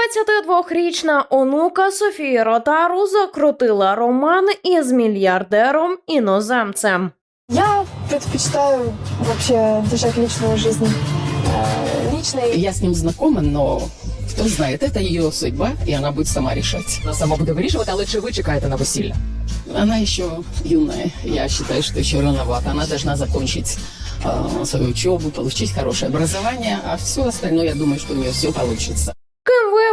22-річна онука Софії Ротару закрутила роман із мільярдером іноземцем. Я предпочитаю вообще держать личную жизнь э, личной. Я с ним знакома, но кто знает, это ее судьба, и она будет сама решать. Вона сама буде вирішувати, але чи ви чекаєте на весілля? Она еще юная, я считаю, что еще рановато. Она должна закончить э, свою учебу, получить хорошее образование, а все остальное, я думаю, что у нее все получится.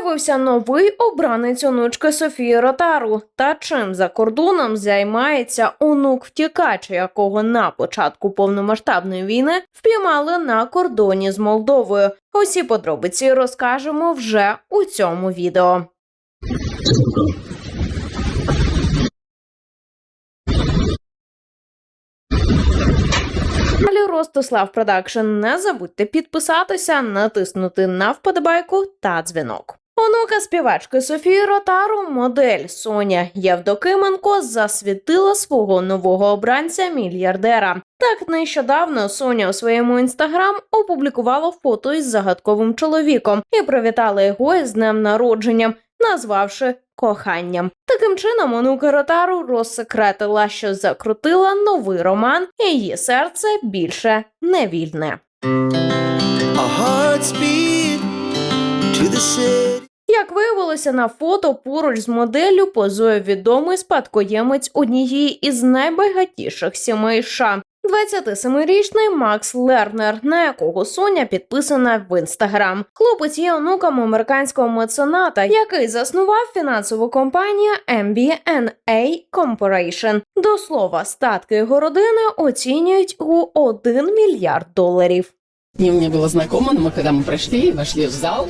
Ким виявився новий обранець онучки Софії Ротару? Та чим за кордоном займається онук втікач, якого на початку повномасштабної війни впіймали на кордоні з Молдовою? Усі подробиці розкажемо вже у цьому відео. Далі Ростислав Продакшн. Не забудьте підписатися, натиснути на вподобайку та дзвінок. Онука співачки Софії Ротару, модель Соня Євдокименко засвітила свого нового обранця мільярдера. Так нещодавно Соня у своєму інстаграм опублікувала фото із загадковим чоловіком і привітала його із днем народження, назвавши коханням. Таким чином, онука Ротару розсекретила, що закрутила новий роман, і її серце більше не вільне. To the city. Як виявилося на фото, поруч з моделлю позує відомий спадкоємець однієї із найбагатіших сімей США. 27-річний Макс Лернер, на якого Соня підписана в інстаграм. Хлопець є онуком американського мецената, який заснував фінансову компанію MBNA Corporation. До слова, статки його родини оцінюють у 1 мільярд доларів. С ним не было знакомо, но мы, когда мы прошли, вошли в зал,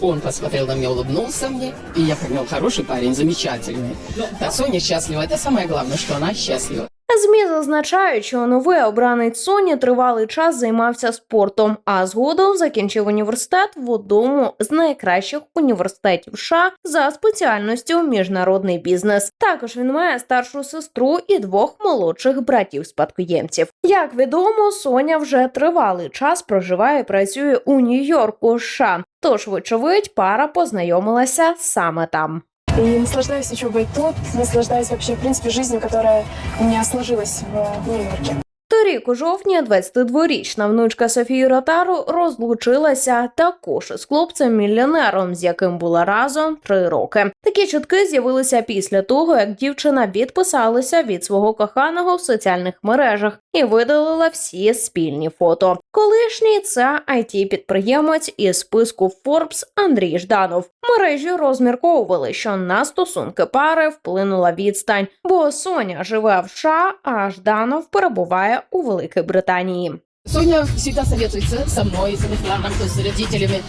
он посмотрел на меня, улыбнулся мне, и я понял, хороший парень, замечательный. А Соня счастлива, это самое главное, что она счастлива. ЗМІ зазначають, що новий обранець Соні тривалий час займався спортом, а згодом закінчив університет в одному з найкращих університетів США за спеціальністю міжнародний бізнес. Також він має старшу сестру і двох молодших братів-спадкоємців. Як відомо, Соня вже тривалий час проживає і працює у Нью-Йорку, США. Тож, вочевидь, пара познайомилася саме там. И наслаждаюсь учебой тут, наслаждаюсь вообще, в принципе, жизнью, которая у меня сложилась в Нью-Йорке. Торік у жовтні 22-річна внучка Софії Ротару розлучилася також із хлопцем-мільйонером, з яким була разом три роки. Такі чутки з'явилися після того, як дівчина відписалася від свого коханого в соціальних мережах і видалила всі спільні фото. Колишній це it підприємець із списку Forbes Андрій Жданов. Мережі розмірковували, що на стосунки пари вплинула відстань, бо Соня живе в США, а Жданов перебуває у Великій Британії. Соня всегда советуется со мной, с Русланом, то есть с родителями.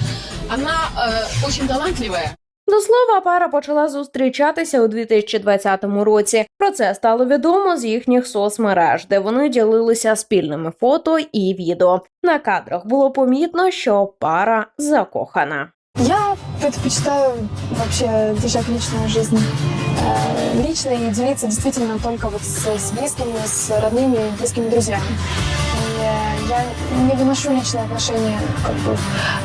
Она э, очень талантливая. До слова, пара почала зустрічатися у 2020 році. Про це стало відомо з їхніх соцмереж, де вони ділилися спільними фото і відео. На кадрах було помітно, що пара закохана. Я предпочитаю вообще держать личную жизнь э, личной и делиться действительно только вот с, с близкими, с родными и близкими друзьями. И, э, я не выношу личные отношения как бы,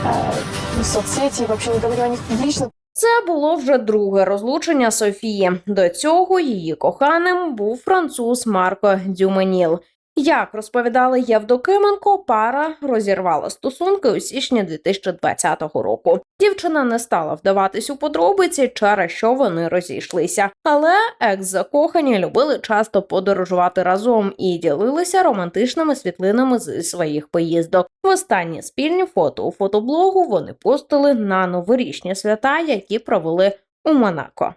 э, в соцсети, вообще не говорю о них публично, Це було вже друге розлучення Софії. До цього її коханим був француз Марко Дюменіл. Як розповідала Євдокименко, пара розірвала стосунки у січні 2020 року. Дівчина не стала вдаватись у подробиці, через що вони розійшлися. Але екс-закохані любили часто подорожувати разом і ділилися романтичними світлинами з своїх поїздок. Востанні спільні фото у фотоблогу вони постили на новорічні свята, які провели у Монако.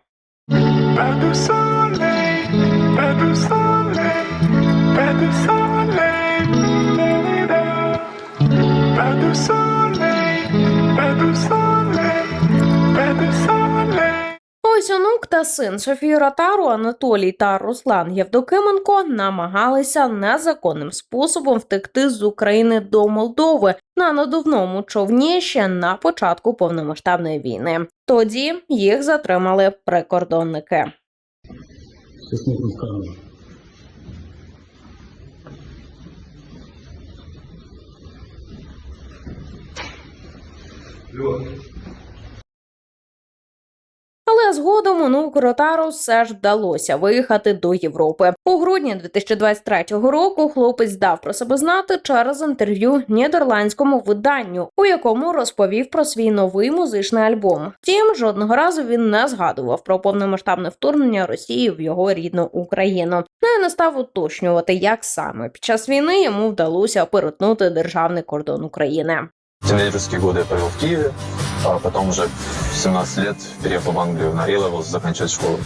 Ось онук та син Софії Ротару, Анатолій та Руслан Євдокименко намагалися незаконним способом втекти з України до Молдови на надувному човні ще на початку повномасштабної війни. Тоді їх затримали прикордонники. Згодом онуку Ротару все ж вдалося виїхати до Європи. У грудні 2023 року хлопець дав про себе знати через інтерв'ю нідерландському виданню, у якому розповів про свій новий музичний альбом. Втім, жодного разу він не згадував про повномасштабне вторгнення Росії в його рідну Україну. Ну і не став уточнювати, як саме під час війни йому вдалося перетнути державний кордон України. Тинейджерские годы я провел в Киеве, а потом уже в 17 лет переехал в Англию на A-Levels заканчивать школу.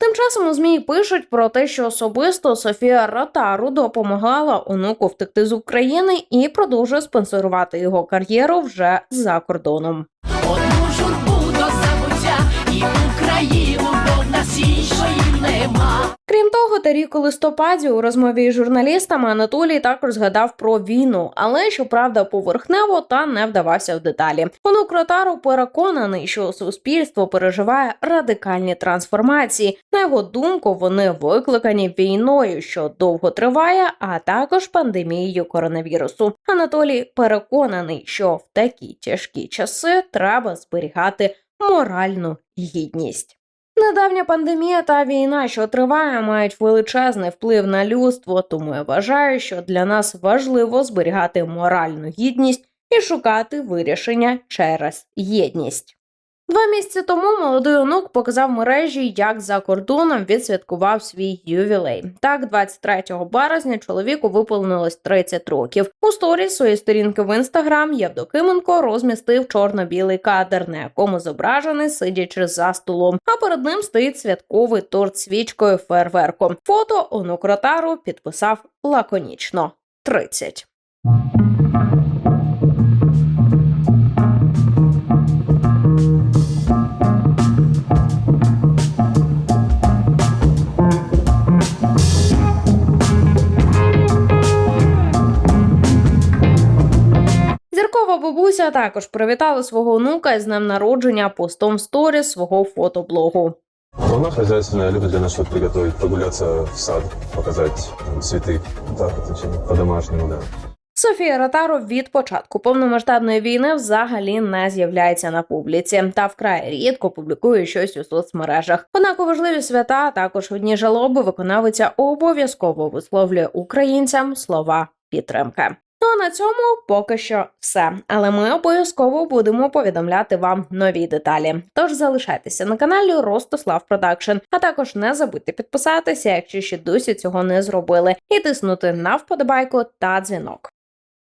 Тим часом у змі пишуть про те, що особисто Софія Ротару допомагала онуку втекти з України і продовжує спонсорувати його кар'єру вже за кордоном. От Україну, бо в нас іншої нема. Крім того, торік у листопаді у розмові з журналістами Анатолій також згадав про війну, але щоправда поверхнево та не вдавався в деталі. Онук Ротару переконаний, що суспільство переживає радикальні трансформації. На його думку, вони викликані війною, що довго триває, а також пандемією коронавірусу. Анатолій переконаний, що в такі тяжкі часи треба зберігати моральну гідність. Недавня пандемія та війна, що триває, мають величезний вплив на людство, тому я вважаю, що для нас важливо зберігати моральну гідність і шукати вирішення через єдність. Два місяці тому молодий онук показав мережі, як за кордоном відсвяткував свій ювілей. Так, 23 березня чоловіку виповнилось 30 років. У сторіс своєї сторінки в інстаграм Євдокименко розмістив чорно-білий кадр, на якому зображений сидячи за столом. А перед ним стоїть святковий торт свічкою фейерверком. Фото онук Ротару підписав лаконічно 30. Зіркова бабуся також привітала свого онука з днем народження постом в сторіс свого фотоблогу. Она хозяйственная, любит для нас что-то приготовить, прогуляться в сад, показать там, цветы. Так, это по-домашнему, да. Софія Ротаро від початку повномасштабної війни взагалі не з'являється на публіці та вкрай рідко публікує щось у соцмережах. Однак у важливі свята, також у дні жалоби виконавиця обов'язково висловлює українцям слова підтримки. А на цьому поки що все. Але ми обов'язково будемо повідомляти вам нові деталі. Тож залишайтеся на каналі Ростослав Продакшн, а також не забудьте підписатися, якщо ще досі цього не зробили, і тиснути на вподобайку та дзвінок.